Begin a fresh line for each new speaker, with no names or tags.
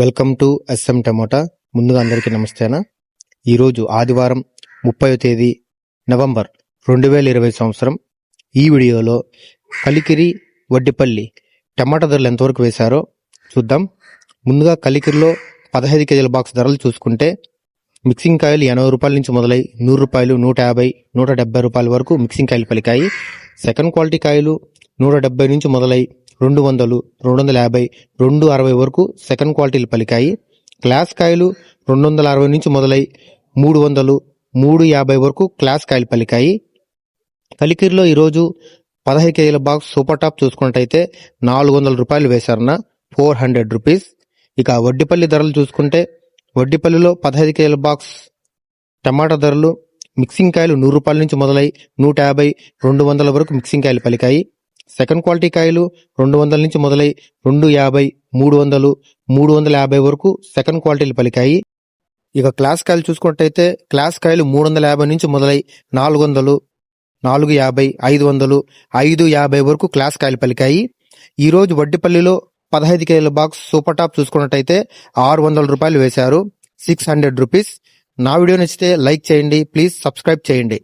Welcome to S M tomato. ముందుగా అందరికీ నమస్తేనా ఈరోజు ఆదివారం ముప్పై తేదీ నవంబర్ రెండు వేల ఇరవై సంవత్సరం. ఈ వీడియోలో కలికిరి వడ్డిపల్లి టమాటా ధరలు ఎంతవరకు వేశారో చూద్దాం. ముందుగా కలికిరిలో పదహైదు కేజీల బాక్స్ ధరలు చూసుకుంటే మిక్సింగ్ కాయలు ఎనభై రూపాయల నుంచి మొదలై నూరు రూపాయలు నూట యాభై నూట డెబ్బై రూపాయల వరకు మిక్సింగ్ కాయలు పలికాయి. సెకండ్ క్వాలిటీ కాయలు నూట డెబ్బై నుంచి మొదలై రెండు వందలు రెండు వందల యాభై రెండు అరవై వరకు సెకండ్ క్వాలిటీలు పలికాయి. క్లాస్ కాయలు రెండు వందల అరవై నుంచి మొదలై మూడు వందలు మూడు యాభై వరకు క్లాస్ కాయలు పలికాయి. కలికిరిలో ఈరోజు పదహైదు కేజీల బాక్స్ సూపర్ టాప్ చూసుకున్నట్టయితే నాలుగు వందల రూపాయలు వేశారన్న ఫోర్ హండ్రెడ్ రూపీస్. ఇక వడ్డిపల్లి ధరలు చూసుకుంటే వడ్డిపల్లిలో పదహైదు కేజీల బాక్స్ టమాటా ధరలు మిక్సింగ్ కాయలు నూరు రూపాయల నుంచి మొదలై నూట యాభై రెండు వందల వరకు మిక్సింగ్ కాయలు పలికాయి. సెకండ్ క్వాలిటీ కాయలు రెండు వందల నుంచి మొదలై రెండు యాభై మూడు వందలు మూడు వందల యాభై వరకు సెకండ్ క్వాలిటీలు పలికాయి. ఇక క్లాస్ కాయలు చూసుకున్నట్టయితే క్లాస్ కాయలు మూడు వందల యాభై నుంచి మొదలై నాలుగు వందలు నాలుగు యాభై ఐదు వందలు ఐదు యాభై వరకు క్లాస్ కాయలు పలికాయి. ఈరోజు వడ్డిపల్లిలో పదహైదు కేజీల బాక్స్ సూపర్ టాప్ చూసుకున్నట్టయితే ఆరు వందల రూపాయలు వేశారు. Six hundred rupees. నా వీడియో నచ్చితే లైక్ చేయండి. ప్లీజ్ సబ్స్క్రైబ్ చేయండి.